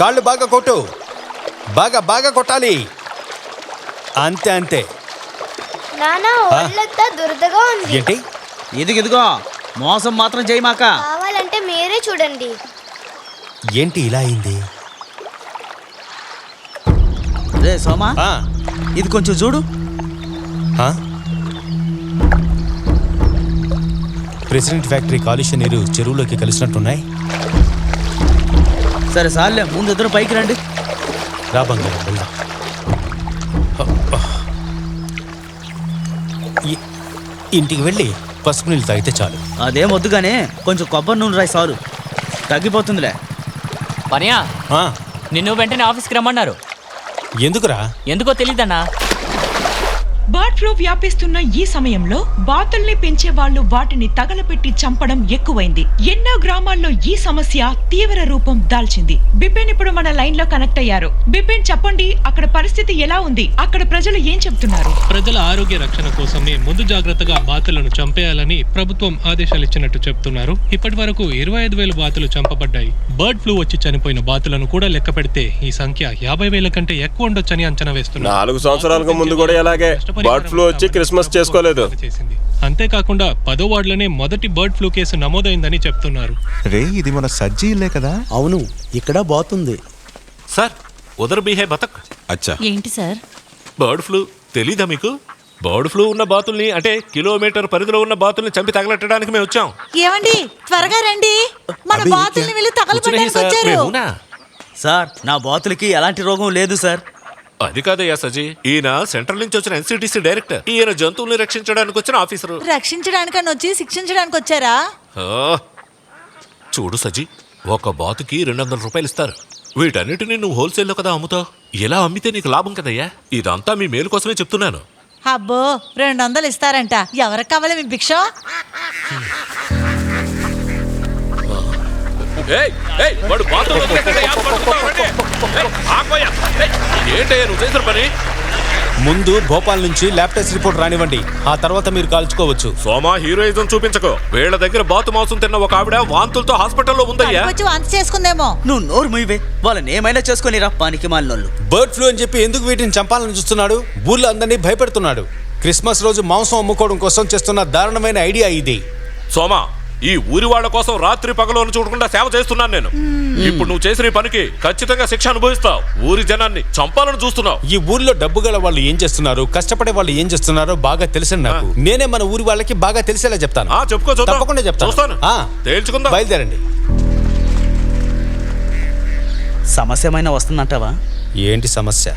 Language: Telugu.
కాళ్ళు బాగా కొట్టు. బాగా బాగా కొట్టాలి. అంతే అంతే. నానా ఒళ్ళంతా దురదగా ఉంది. ఏంటి? ఇదిగో ఇదిగో మోసం మాత్రం చేయమాక కావాలంటే మీరే చూడండి. ఏంటి ఇలా అయింది? రే సోమా. ఆ, ఇది కొంచెం చూడు. ఆ? ప్రెసిడెంట్ ఫ్యాక్టరీ కాలుష్య నీరు చెరువులోకి కలిసినట్టున్నాయి. సరే సార్లే ముందు ఇద్దరు పైకి రండి. రా బంగారం వెళ్దాం. ఇ- ఇంటికి వెళ్ళి పసుపు నీళ్ళు తాగితే చాలు. అదేం వద్దు కానీ కొంచెం కొబ్బరి నూనె రాయి సారు. తగ్గిపోతుందిలే. పనియా? నిన్ను వెంటనే ఆఫీస్కి రమ్మన్నారు. ఎందుకురా? ఎందుకో తెలీదన్నా. బర్డ్ ఫ్లూ వ్యాపిస్తున్న ఈ సమయంలో బాతుల్ని పెంచే వాళ్ళు వాటిని తగలపెట్టి చంపడం ఎక్కువైంది. ఎన్నో గ్రామాల్లో ఈ సమస్య తీవ్ర రూపం దాల్చింది. బిపిన్ ఇప్పుడు మన లైన్లో కనెక్ట్ అయ్యారు. బిపిన్ చెప్పండి అక్కడ పరిస్థితి ఎలా ఉంది? అక్కడ ప్రజలు ఏం చెప్తున్నారు? ప్రజల ఆరోగ్య రక్షణ కోసమే ముందు జాగ్రత్తగా బాతులను చంపేయాలని ప్రభుత్వం ఆదేశాలు ఇచ్చినట్టు చెప్తున్నారు. ఇప్పటి వరకు ఇరవై ఐదు వేల బాతులు చంపబడ్డాయి. బర్డ్ ఫ్లూ వచ్చి చనిపోయిన బాతులను కూడా లెక్క పెడితే ఈ సంఖ్య యాభై వేల కంటే ఎక్కువ ఉండొచ్చని అంచనా వేస్తున్నారు. నాలుగు సంవత్సరాలకు ముందు కూడా ఇలాగే బర్డ్ ఫ్లూ వచ్చి క్రిస్మస్ చేసుకోలేదు. చేసింది అంతేకాకుండా పదో వార్డులోనే మొదటి బర్డ్ ఫ్లూ కేసు నమోదైందని చెప్తున్నారు. రే ఇది మన సజ్జీలే కదా? అవును ఇక్కడ బాతుంది సార్ ఉదర్ బిహే బతక్. అచ్చా. ఏంటి సార్? బర్డ్ ఫ్లూ తెలీదా మీకు? బర్డ్ ఫ్లూ ఉన్న బాతుల్ని అంటే కిలోమీటర్ పరిధిలో ఉన్న బాతుల్ని చంపి తగలెట్టడానికి మేము వచ్చాం. ఏమండి? త్వరగా రండి. మన బాతుల్ని వెళ్ళి తగలబెట్టడానికి వచ్చారు. సార్ నా బాతులకి ఎలాంటి రోగం లేదు సార్. అది కాదయ్యా సజీ ఈయన సెంట్రల్ నుంచి వచ్చిన ఎన్సిటిసి డైరెక్టర్. ఈయన జంతువుల్ని రక్షించడానికి వచ్చిన ఆఫీసరు. రక్షించడానికని వచ్చి శిక్షించడానికి వచ్చారా? చూడు సజీ ఒక బాతుకి రెండు వందల రూపాయలు ఇస్తారు. వీటన్నిటిని నువ్వు హోల్సేల్లో కదా అమ్ముతావు? ఇలా అమ్మితే నీకు లాభం కదయ్యా? ఇదంతా మీ మేలు కోసమే చెప్తున్నాను. అబ్బో రెండు వందలు ఇస్తారంట. ఎవరికి కావాలి మీ భిక్ష? వాడు ఏంటయ్యా నువ్వు చేసిన పని? ముందు భోపాల్ నుంచి ల్యాబ్ టెస్ట్ రిపోర్ట్ రానివ్వండి. ఆ తర్వాత మీరు కాల్చుకోవచ్చు. సోమా హీరోయిజం చూపించకు. వీళ్ళ దగ్గర బాతు మాంసం తిన్న ఒక ఆవిడ వాంతులతో హాస్పిటల్లో ఉందయ్యా. చేసుకుందేమో. నువ్వు నోరు మూయవే. వాళ్ళని ఏమైనా చేసుకొని రా పానికి మాలినోళ్ళు. బర్డ్ ఫ్లూ అని చెప్పి ఎందుకు వీటిని చంపాలని చూస్తున్నాడు? ఊర్లో అందరినీ భయపెడుతున్నాడు. క్రిస్మస్ రోజు మాంసం అమ్ముకోవడం కోసం చేస్తున్న దారుణమైన ఐడియా ఇది. సోమా ఈ ఊరి వాళ్ళ కోసం రాత్రి పగలను చూడకుండా సేవ చేస్తున్నాను నేను. ఇప్పుడు నువ్వు చేసిన ఈ పనికి ఖచ్చితంగా శిక్ష అనుభవిస్తావు. ఊరి జనాన్ని చంపాలని చూస్తున్నావు. ఈ ఊర్లో డబ్బు గల వాళ్ళు ఏం చేస్తున్నారు? కష్టపడే వాళ్ళు ఏం చేస్తున్నారో బాగా తెలిసిన నాకు. నేనే మన ఊరి వాళ్ళకి బాగా తెలిసేలా చెప్తాను. ఆ చెప్పుకో చూద్దాం. తప్పకుండా చెప్తాను. చూస్తాను. ఆ, తేల్చుకుందాం. బయలుదేరండి. సమస్య ఏమైనా వస్తుందంటావా? ఏంటి సమస్య?